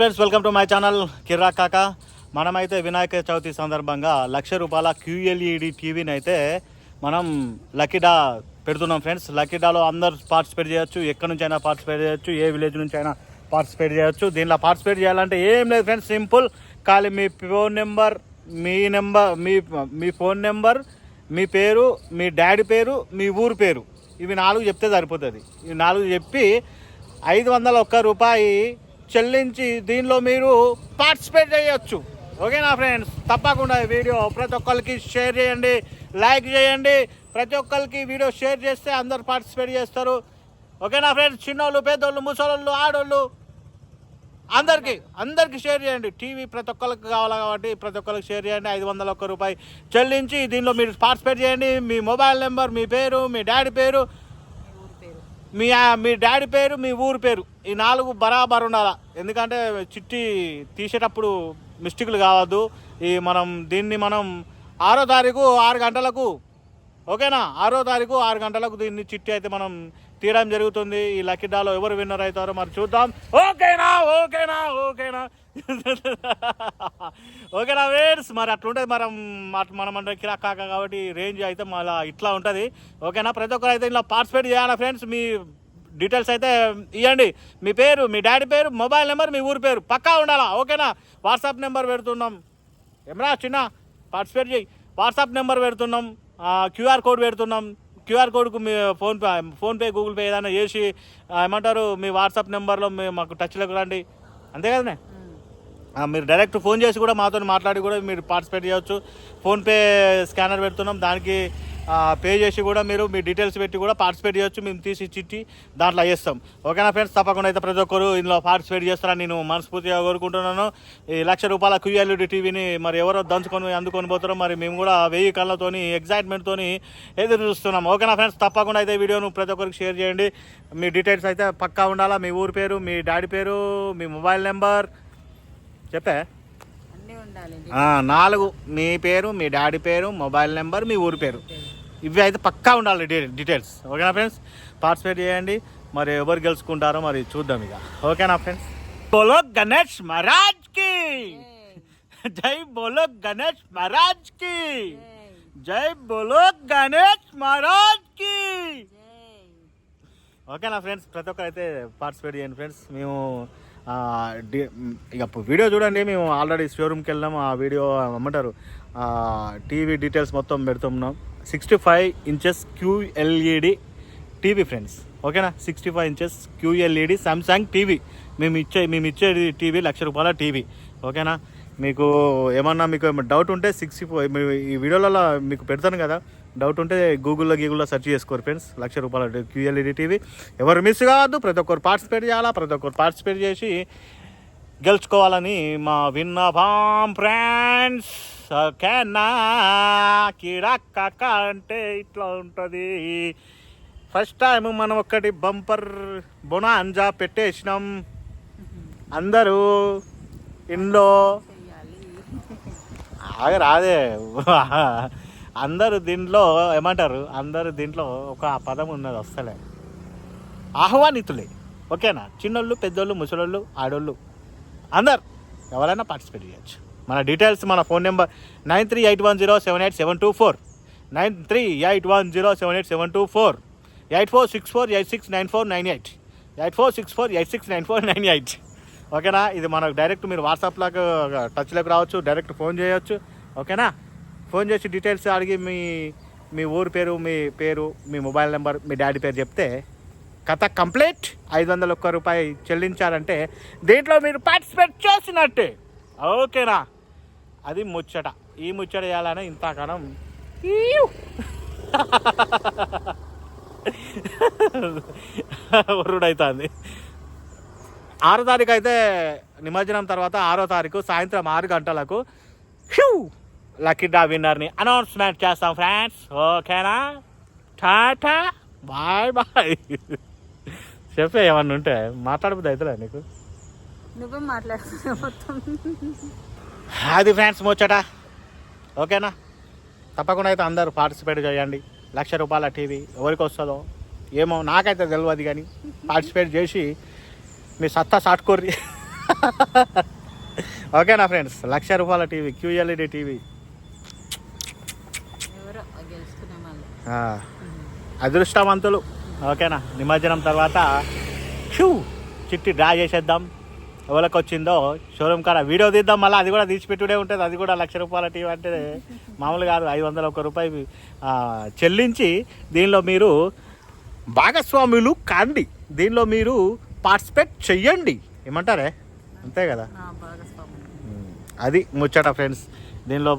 Friends welcome to my channel కిర్రా కాక మనమైతే వినాయక చవితి సందర్భంగా లక్ష రూపాయల క్యూఎల్ఈడి టీవీని అయితే మనం లక్కీడా పెడుతున్నాం ఫ్రెండ్స్ లక్కీడాలో అందరు పార్టిసిపేట్ చేయొచ్చు. ఎక్కడి నుంచి అయినా పార్టిసిపేట్ చేయొచ్చు. ఏ విలేజ్ నుంచి అయినా పార్టిసిపేట్ చేయొచ్చు. దీనిలో పార్టిసిపేట్ చేయాలంటే ఏం లేదు ఫ్రెండ్స్ సింపుల్ ఖాళీ మీ ఫోన్ నెంబర్ మీ నెంబర్ మీ మీ ఫోన్ నెంబర్ మీ పేరు మీ డాడీ పేరు మీ ఊరు పేరు. ఇవి నాలుగు చెప్తే సరిపోతుంది. ఇవి నాలుగు చెప్పి ఐదు వందల ఒక్క రూపాయి చెల్లించి దీనిలో మీరు పార్టిసిపేట్ చేయొచ్చు. ఓకేనా ఫ్రెండ్స్? తప్పకుండా ఈ వీడియో ప్రతి ఒక్కరికి షేర్ చేయండి లైక్ చేయండి. ప్రతి ఒక్కరికి వీడియో షేర్ చేస్తే అందరు పార్టిసిపేట్ చేస్తారు. ఓకేనా ఫ్రెండ్స్? చిన్నోళ్ళు పెద్దోళ్ళు ముసలోళ్ళు ఆడోళ్ళు అందరికి అందరికీ షేర్ చేయండి. టీవీ ప్రతి ఒక్కరికి కావాలి కాబట్టి ప్రతి ఒక్కరికి షేర్ చేయండి. ఐదు వందల ఒక్క రూపాయి చెల్లించి దీనిలో మీరు పార్టిసిపేట్ చేయండి. మీ మొబైల్ నెంబర్ మీ పేరు మీ డాడీ పేరు మీ మీ డాడీ పేరు మీ ఊరు పేరు ఈ నాలుగు బరాబర్ ఉండాలా? ఎందుకంటే చిట్టి తీసేటప్పుడు మిస్టేక్లు కావద్దు. ఈ మనం దీన్ని మనం ఆరో తారీఖు ఆరు గంటలకు ఓకేనా? ఆరో తారీఖు ఆరు గంటలకు దీన్ని చిట్టి అయితే మనం తీయడం జరుగుతుంది. ఈ లక్కీ డాలో ఎవరు విన్నర్ అవుతారో మరి చూద్దాం. ఓకేనా? ఓకేనా? ఓకేనా? ఓకేనా వేర్స్ మరి అట్లుంటుంది మనం మనం అంటే కిరాక్ కాక కాబట్టి రేంజ్ అయితే మళ్ళీ ఇట్లా ఉంటుంది. ఓకేనా ప్రతి ఒక్కరు అయితే ఇలా పార్టిసిపేట్ చేయాలా ఫ్రెండ్స్? మీ డీటెయిల్స్ అయితే ఇవ్వండి మీ పేరు మీ డాడీ పేరు మొబైల్ నెంబర్ మీ ఊరి పేరు పక్కా ఉండాలా? ఓకేనా వాట్సాప్ నెంబర్ పెడుతున్నాం. ఏమరా చిన్న పార్టిసిపేట్ చేయి. వాట్సాప్ నెంబర్ పెడుతున్నాం. క్యూఆర్ కోడ్ పెడుతున్నాం. క్యూఆర్ కోడ్కు మీ ఫోన్పే ఫోన్పే గూగుల్ పే ఏదైనా చేసి ఏమంటారు మీ వాట్సాప్ నెంబర్లో మీ మాకు టచ్లోకి రండి. అంతే కదనే? మీరు డైరెక్ట్ ఫోన్ చేసి కూడా మాతో మాట్లాడి కూడా మీరు పార్టిసిపేట్ చేయవచ్చు ఫోన్పే స్కానర్ పెడుతున్నాం. దానికి పే చేసి కూడా మీరు మీ డీటెయిల్స్ పెట్టి కూడా పార్టిసిపేట్ చేయొచ్చు. మేము తీసి చిట్టి దాంట్లో వేస్తాం. ఓకేనా ఫ్రెండ్స్? తప్పకుండా అయితే ప్రతి ఒక్కరు ఇందులో పార్టిసిపేట్ చేస్తారని నేను మనస్ఫూర్తిగా కోరుకుంటున్నాను. ఈ లక్ష రూపాయల క్యూఎల్ఈడి టీవీని మరి ఎవరో దంచుకొని అందుకొని పోతారో మరి మేము కూడా వెయ్యి కళ్ళతోని ఎగ్జైట్మెంట్తోని ఎదురు చూస్తున్నాం. ఓకేనా ఫ్రెండ్స్? తప్పకుండా అయితే వీడియోను ప్రతి ఒక్కరికి షేర్ చేయండి. మీ డీటెయిల్స్ అయితే పక్కా ఉండాలా? మీ ఊరి పేరు మీ డాడీ పేరు మీ మొబైల్ నెంబర్ చెప్పే? నాలుగు. మీ పేరు మీ డాడీ పేరు మొబైల్ నెంబర్ మీ ఊరి పేరు. ఇవి అయితే పక్కా ఉండాలి డీటెయిల్స్. ఓకేనా ఫ్రెండ్స్? పార్టిసిపేట్ చేయండి. మరి ఎవరు గెలుచుకుంటారో మరి చూద్దాం ఇక. ఓకేనా ఫ్రెండ్స్? బోలో గణేష్ మహారాజ్కి! జై బోలో గణేష్ మహారాజ్కి! జై బోలో గణేష్ మహారాజ్కి! ఓకేనా ఫ్రెండ్స్? ప్రతి ఒక్కరు అయితే పార్టిసిపేట్ చేయండి ఫ్రెండ్స్. మేము ఇక వీడియో చూడండి మేము ఆల్రెడీ షోరూమ్కి వెళ్ళాము ఆ వీడియో అమ్మంటారు టీవీ డీటెయిల్స్ మొత్తం పెడుతున్నాం. Sixty five inches Q L E D TV friends ఓకేనా sixty five inches Q L E D Samsung TV మేము ఇచ్చే మేము ఇచ్చేది టీవీ లక్ష రూపాయల టీవీ ఓకేనా మీకు ఏమన్నా మీకు ఏమైనా డౌట్ ఉంటే సిక్స్టీ ఫోర్ ఈ వీడియోలలో మీకు పెడతాను కదా. డౌట్ ఉంటే గూగుల్లో గీగుల్లో సెర్చ్ చేసుకోరు ఫ్రెండ్స్ లక్ష రూపాయల క్యూఎల్ఈడి టీవీ ఎవరు మిస్ కావద్దు ప్రతి ఒక్కరు పార్టిసిపేట్ చేయాలా ప్రతి ఒక్కరు పార్టిసిపేట్ చేసి గెలుచుకోవాలని మా విన్నభాం ఫ్రెండ్స్ ఓకేనా కిడక్క అంటే ఇట్లా ఉంటుంది. ఫస్ట్ టైం మనం ఒక్కటి బంపర్ బొనాంజా పెట్టేసినాం. అందరూ ఇంట్లో చెయ్యాలి ఆగ రాదే అందరు దీంట్లో ఏమంటారు? అందరు దీంట్లో ఒక పదం ఉన్నది వస్తలే ఆహ్వానితులే. ఓకేనా? చిన్నోళ్ళు పెద్దోళ్ళు ముసలోళ్ళు ఆడోళ్ళు. అందరు ఎవరైనా పార్టిసిపేట్ చేయొచ్చు. మన డీటెయిల్స్ మన phone number nine three eight one zero seven eight seven two four. Nine three eight one zero seven eight seven two four. Eight four six four eight six nine four nine eight. Eight four six four eight six nine four nine eight. ఓకేనా? ఇది మనకు direct మీరు వాట్సాప్లోకి టచ్లోకి రావచ్చు direct phone చేయొచ్చు. ఓకేనా? Phone చేసి details అడిగి మీ మీ ఊరు పేరు మీ పేరు మీ మొబైల్ నెంబర్ మీ డాడీ పేరు చెప్తే కథ కంప్లీట్. ఐదు వందల ఒక్క రూపాయి చెల్లించారంటే దీంట్లో మీరు పార్టిసిపేట్ చేసినట్టే. ఓకేనా? అది ముచ్చట. ఈ ముచ్చట చేయాలని ఇంతకాలం ఉర్రుడైతుంది ఆరో తారీఖు అయితే నిమజ్జనం తర్వాత ఆరో తారీఖు సాయంత్రం ఆరు గంటలకు లక్కీ డ్రా విన్నర్ని అనౌన్స్మెంట్ చేస్తాం ఫ్రెండ్స్ ఓకేనా టాటా బాయ్ బాయ్ చెప్పే ఏమన్నా ఉంటే మాట్లాడబుద్ది అవుతుందా నీకు? నువ్వే మాట్లాడుతున్నావు మొత్తం. అది ఫ్రెండ్స్ ముచ్చట. ఓకేనా తప్పకుండా అయితే అందరూ పార్టిసిపేట్ చేయండి. లక్ష రూపాయల టీవీ ఎవరికి వస్తుందో ఏమో నాకైతే తెలియదు కానీ పార్టిసిపేట్ చేసి మీ సత్తా సాటుకోర్రి ఓకేనా ఫ్రెండ్స్? లక్ష రూపాయల టీవీ క్యూఎల్ఈడి టీవీ ఎవరో గెలుచుకునే వాళ్ళు ఆ, అదృష్టవంతులు. ఓకేనా? నిమజ్జనం తర్వాత షూ చిట్టి డ్రా చేసేద్దాం. ఎవరికి వచ్చిందో షోరూమ్ కాడ వీడియో తీద్దాం. మళ్ళీ అది కూడా తీసిపెట్టుడే ఉంటుంది. అది కూడా లక్ష రూపాయల టీవీ అంటే మామూలు కాదు. ఐదు వందల ఒక రూపాయి చెల్లించి దీనిలో మీరు భాగస్వాములు కాండి. దీనిలో మీరు పార్టిసిపేట్ చెయ్యండి. ఏమంటారే? అంతే కదా? అది ముచ్చట ఫ్రెండ్స్. దీనిలో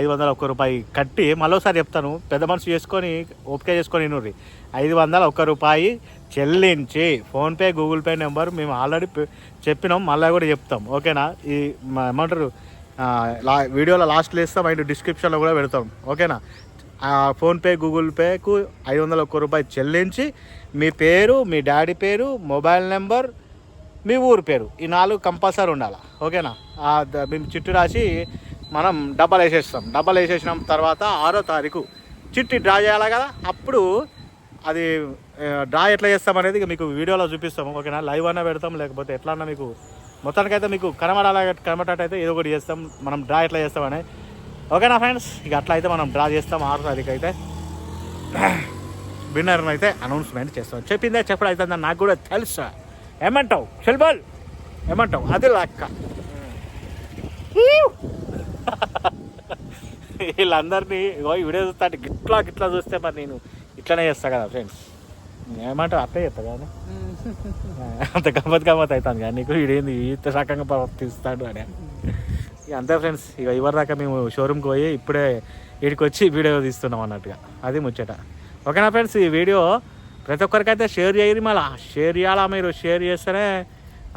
ఐదు వందల ఒక్క రూపాయి కట్టి మరోసారి చెప్తాను. పెద్ద మనసు చేసుకొని ఓపిక చేసుకొని నూరి ఐదు వందల ఒక్క రూపాయి చెల్లించి ఫోన్పే గూగుల్ పే నెంబర్ మేము ఆల్రెడీ చెప్పినాం. మళ్ళీ కూడా చెప్తాం. ఓకేనా? ఈ ఏమంటారు? లా వీడియోలో లాస్ట్లో ఇస్తాం అండ్ డిస్క్రిప్షన్లో కూడా పెడతాం. ఓకేనా? ఫోన్పే గూగుల్ పేకు ఐదు వందల ఒక్క రూపాయి చెల్లించి మీ పేరు మీ డాడీ పేరు మొబైల్ నెంబర్ మీ ఊరు పేరు. ఈ నాలుగు కంపల్సరీ ఉండాలి? ఓకేనా? మేము చిట్టు రాసి మనం డబ్బాలు వేసేస్తాం. డబ్బాలు వేసేసిన తర్వాత ఆరో తారీఖు చిట్టి డ్రా చేయాలి కదా? అప్పుడు అది డ్రా ఎట్లా చేస్తాం అనేది మీకు వీడియోలో చూపిస్తాము. ఓకేనా? లైవ్ అన్నా పెడతాం లేకపోతే ఎట్లా అన్నా మీకు మొత్తానికైతే మీకు కనబడాల కనబడటైతే ఏదో ఒకటి చేస్తాం. మనం డ్రా ఎట్లా చేస్తామని ఓకేనా ఫ్రెండ్స్? ఇక అట్లా అయితే మనం డ్రా చేస్తాం ఆరో తారీఖు అయితే విన్నర్ని అయితే అనౌన్స్మెంట్ చేస్తాం. చెప్పిందే చెప్పడం అయితే నాకు కూడా తెలుసా. ఏమంటావు? చెల్బల్ ఏమంటావు? అది లక్క వీళ్ళందరినీ వీడియో చూస్తా అంటే గిట్లా గిట్లా చూస్తే మరి నేను ఇట్లనే చేస్తా కదా ఫ్రెండ్స్ ఏమంటావు? అట్లే చేస్తా కదా అంత గమ్మత్ గమ్మత్ అవుతాను కానీ నీకు? వీడేంది ఇంత రకంగా ప్రవర్తిస్తాడు అని. ఇక అంతే ఫ్రెండ్స్ ఇక ఇవరి దాకా మేము షోరూమ్కి పోయి ఇప్పుడే వీడికి వచ్చి వీడియో తీస్తున్నాం అన్నట్టుగా. అది ముచ్చట. ఓకేనా ఫ్రెండ్స్ ఈ వీడియో ప్రతి ఒక్కరికైతే షేర్ చేయరు మళ్ళీ. షేర్ చేయాలా మీరు? షేర్ చేస్తేనే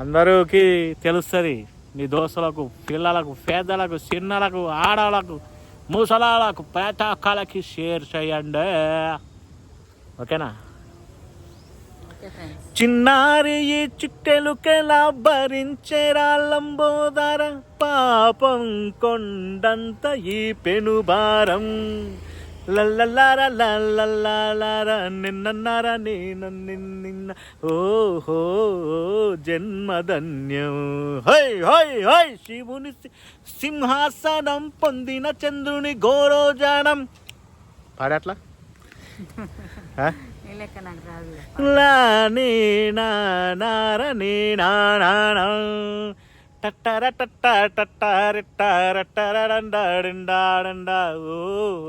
అందరికీ తెలుస్తుంది. మీ దోస్తులకు పిల్లలకు పేదలకు చిన్నలకు ఆడలకు ముసలాలకు ప్రతి ఒక్కరికి షేర్ చేయండి. ఓకేనా? చిన్నారి ఈ చిట్టెలుకెలా భరించేరా లంబోదర పాపం కొండంత ఈ పెనుభారం. లల్లలార లల్లలార నిన్నన్నార నేను నిన్న ఓహో జన్మధన్యం హై హై హై శివుని సింహాసనం పొందిన చంద్రుని గోరోజానం పాడట్లా ఆ? నీ లెక్క లా నీ నా నీ నా టట్టర టట్ట టట్టారెట్టారెట్టారండాడిండాడండా ఓ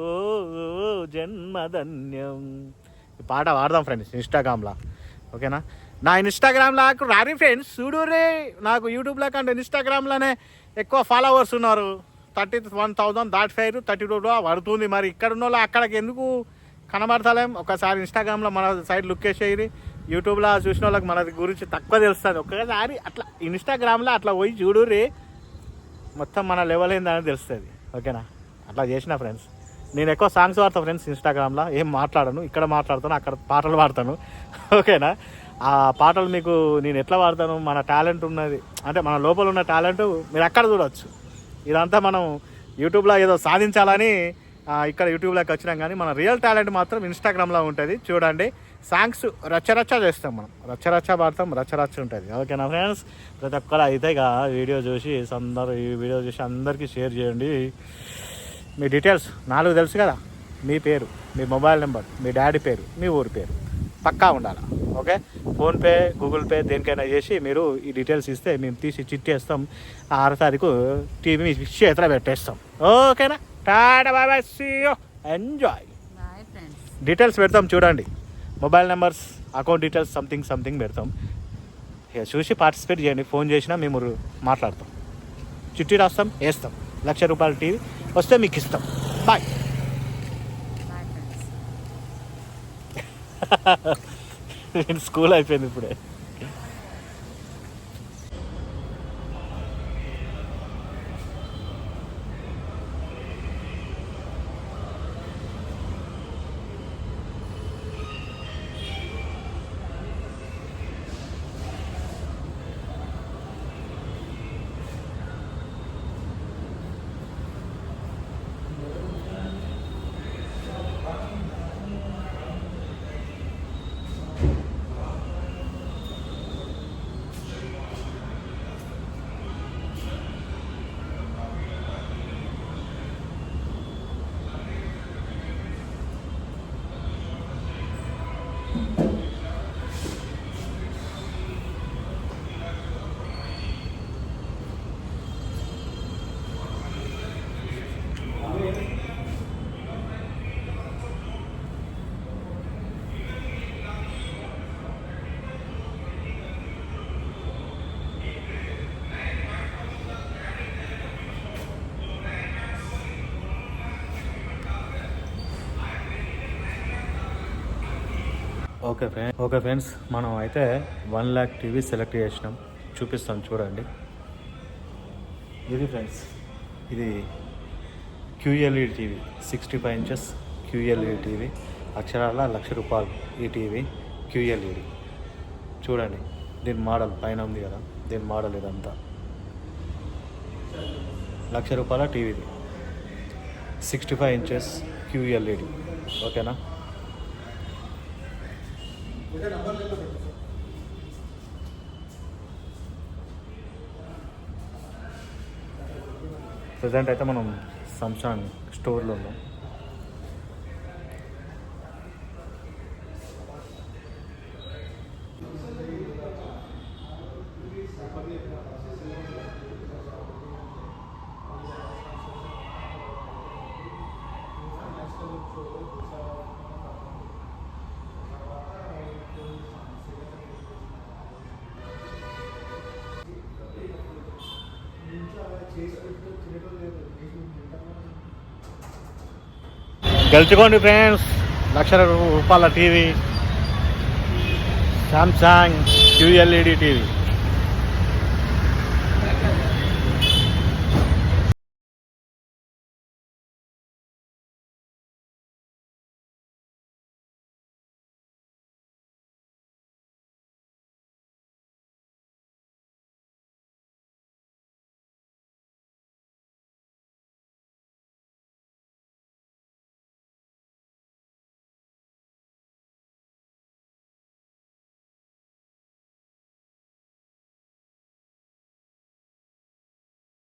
ఓ, జన్మధన్యం ఈ పాట వాడదాం ఫ్రెండ్స్ ఇన్స్టాగ్రామ్లో ఓకేనా నా ఇన్స్టాగ్రామ్లో నాకు రారి ఫ్రెండ్స్ చూడు రే నాకు యూట్యూబ్లో కంటే ఇన్స్టాగ్రామ్లోనే ఎక్కువ ఫాలోవర్స్ ఉన్నారు థర్టీ వన్ థౌజండ్ దాట్ ఫైవ్ థర్టీ టూ పడుతుంది మరి ఇక్కడ ఉన్న వాళ్ళు అక్కడికి ఎందుకు కనబడతలేం ఒకసారి ఇన్స్టాగ్రామ్లో మన సైడ్ లుక్ వేసేయి యూట్యూబ్లో చూసిన వాళ్ళకి మన గురించి తక్కువ తెలుస్తుంది. ఒక్కసారి అట్లా ఇన్స్టాగ్రామ్లో అట్లా పోయి చూడు రే మొత్తం మన లెవెల్ ఏందని తెలుస్తుంది. ఓకేనా? అట్లా చేసిన ఫ్రెండ్స్ నేను ఎక్కువ సాంగ్స్ పాడతా ఫ్రెండ్స్ ఇన్స్టాగ్రామ్లో ఏం మాట్లాడను ఇక్కడ మాట్లాడతాను అక్కడ పాటలు పాడతాను. ఓకేనా? ఆ పాటలు మీకు నేను ఎట్లా పాడతాను మన టాలెంట్ ఉన్నది. అంటే మన లోపల ఉన్న టాలెంట్ మీరు అక్కడ చూడవచ్చు ఇదంతా మనం యూట్యూబ్లో ఏదో సాధించాలని ఇక్కడ యూట్యూబ్లోకి వచ్చినాం కానీ మన రియల్ టాలెంట్ మాత్రం ఇన్స్టాగ్రామ్లో ఉంటుంది. చూడండి. సాంగ్స్ రచ్చరచ్చ చేస్తాం మనం. రచ్చరచ్చ పాడతాం రచ్చరచ్చ ఉంటుంది. ఓకేనా ఫ్రెండ్స్? ప్రతి ఒక్కరు అయితే ఇక వీడియో చూసి అందరూ ఈ వీడియో చూసి అందరికీ షేర్ చేయండి. మీ డీటెయిల్స్ నాలుగు తెలుసు కదా? మీ పేరు మీ మొబైల్ నెంబర్ మీ డాడీ పేరు మీ ఊరి పేరు. పక్కా ఉండాలి? ఓకే? ఫోన్పే గూగుల్ పే దేనికైనా చేసి మీరు ఈ డీటెయిల్స్ ఇస్తే మేము తీసి చిట్టేస్తాం ఆరో తారీఖు టీవీ మీ చేతిలో పెట్టేస్తాం. ఓకేనా? Tata see enjoy. Bye friends. Details పెడతాం చూడండి. Mobile numbers account details something something పెడతాం. ఇక చూసి పార్టిసిపేట్ చేయండి. ఫోన్ చేసినా మేము మాట్లాడతాం. చిట్టి రాస్తాం వేస్తాం. లక్ష రూపాయల టీవీ వస్తే మీకు ఇస్తాం. బాయ్ స్కూల్ అయిపోయింది ఇప్పుడే. ఓకే ఫ్రెండ్స్ ఓకే ఫ్రెండ్స్ మనం అయితే వన్ ల్యాక్ టీవీ సెలెక్ట్ చేసినాం. చూపిస్తాం చూడండి. ఇది ఫ్రెండ్స్ ఇది QLED TV sixty five inches QLED TV అక్షరాల లక్ష రూపాయలు ఈ టీవీ క్యూఎల్ఈడి చూడండి దీని మోడల్ పైన ఉంది కదా దీని మోడల్ ఇదంతా. లక్ష రూపాయల టీవీది. సిక్స్టీ ఫైవ్ ఇంచెస్ క్యూఎల్ఈడి ఓకేనా? ప్రజెంట్ అయితే మనం సంసాంగ్ స్టోర్లో ఉన్నాం. గెలుచుకోండి ఫ్రెండ్స్. లక్షల రూపాయల టీవీ. Samsung QLED TV.